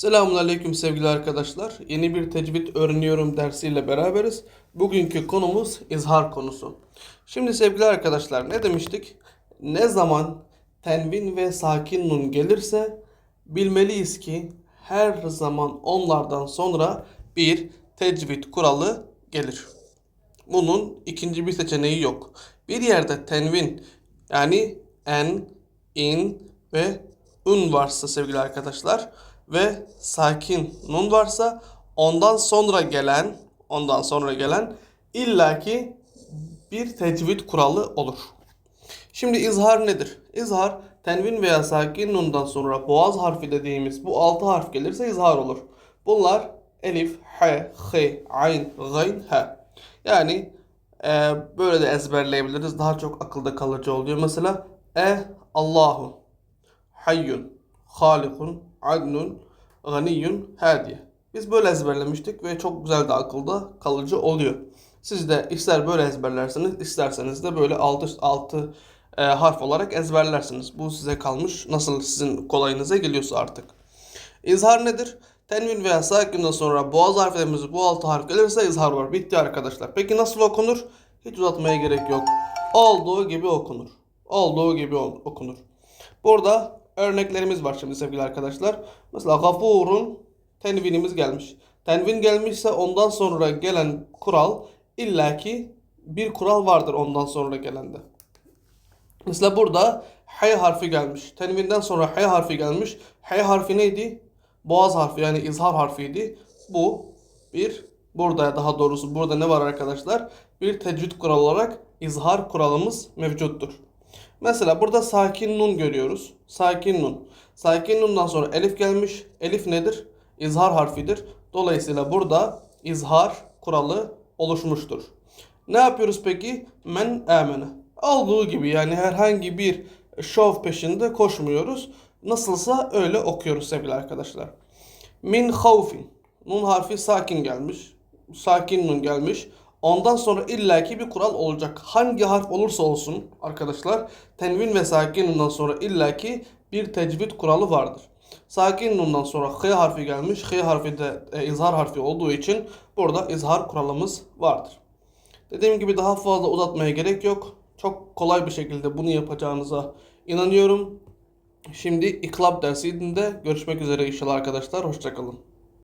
Selamünaleyküm sevgili arkadaşlar. Yeni bir tecvid öğreniyorum dersiyle beraberiz. Bugünkü konumuz izhar konusu. Şimdi sevgili arkadaşlar ne demiştik? Ne zaman tenvin ve sakin nun gelirse bilmeliyiz ki her zaman onlardan sonra bir tecvid kuralı gelir. Bunun ikinci bir seçeneği yok. Bir yerde tenvin yani en, in ve ün varsa sevgili arkadaşlar ve sakin nun varsa ondan sonra gelen ondan sonra gelen illaki bir tecvid kuralı olur. Şimdi izhar nedir? İzhar tenvin veya sakin nundan sonra boğaz harfi dediğimiz bu altı harf gelirse izhar olur. Bunlar elif, h, h, ayn, gayn, h. Yani e, böyle de ezberleyebiliriz. Daha çok akılda kalıcı oluyor. Mesela e Allahu, hayyun, halikun, adnun, ganiyyun, hadiye. Biz böyle ezberlemiştik ve çok güzel de akılda kalıcı oluyor. Siz de ister böyle ezberlersiniz, isterseniz de böyle 6 6 e, harf olarak ezberlersiniz. Bu size kalmış. Nasıl sizin kolayınıza geliyorsa artık. İzhar nedir? Tenvin veya sakinden sonra boğaz harflerimiz bu altı harf gelirse izhar var. Bitti arkadaşlar. Peki nasıl okunur? Hiç uzatmaya gerek yok. Olduğu gibi okunur. Olduğu gibi okunur. Burada örneklerimiz var şimdi sevgili arkadaşlar. Mesela gafurun tenvinimiz gelmiş. Tenvin gelmişse ondan sonra gelen kural illaki bir kural vardır ondan sonra gelende. Mesela burada H harfi gelmiş. Tenvinden sonra H harfi gelmiş. H harfi neydi? Boğaz harfi yani izhar harfiydi. Bu bir burada daha doğrusu burada ne var arkadaşlar? Bir tecvid kuralı olarak izhar kuralımız mevcuttur. Mesela burada sakin nun görüyoruz. Sakin nun. Sakin nundan sonra elif gelmiş. Elif nedir? İzhar harfidir. Dolayısıyla burada izhar kuralı oluşmuştur. Ne yapıyoruz peki? Men amene. Olduğu gibi yani herhangi bir şov peşinde koşmuyoruz. Nasılsa öyle okuyoruz sevgili arkadaşlar. Min havfin. Nun harfi sakin gelmiş. Sakin nun gelmiş. Ondan sonra illaki bir kural olacak. Hangi harf olursa olsun arkadaşlar tenvin ve sakin nundan sonra illaki bir tecvid kuralı vardır. Sakin nundan sonra h harfi gelmiş. H harfi de e, izhar harfi olduğu için burada izhar kuralımız vardır. Dediğim gibi daha fazla uzatmaya gerek yok. Çok kolay bir şekilde bunu yapacağınıza inanıyorum. Şimdi iklab dersinde görüşmek üzere inşallah arkadaşlar. Hoşçakalın.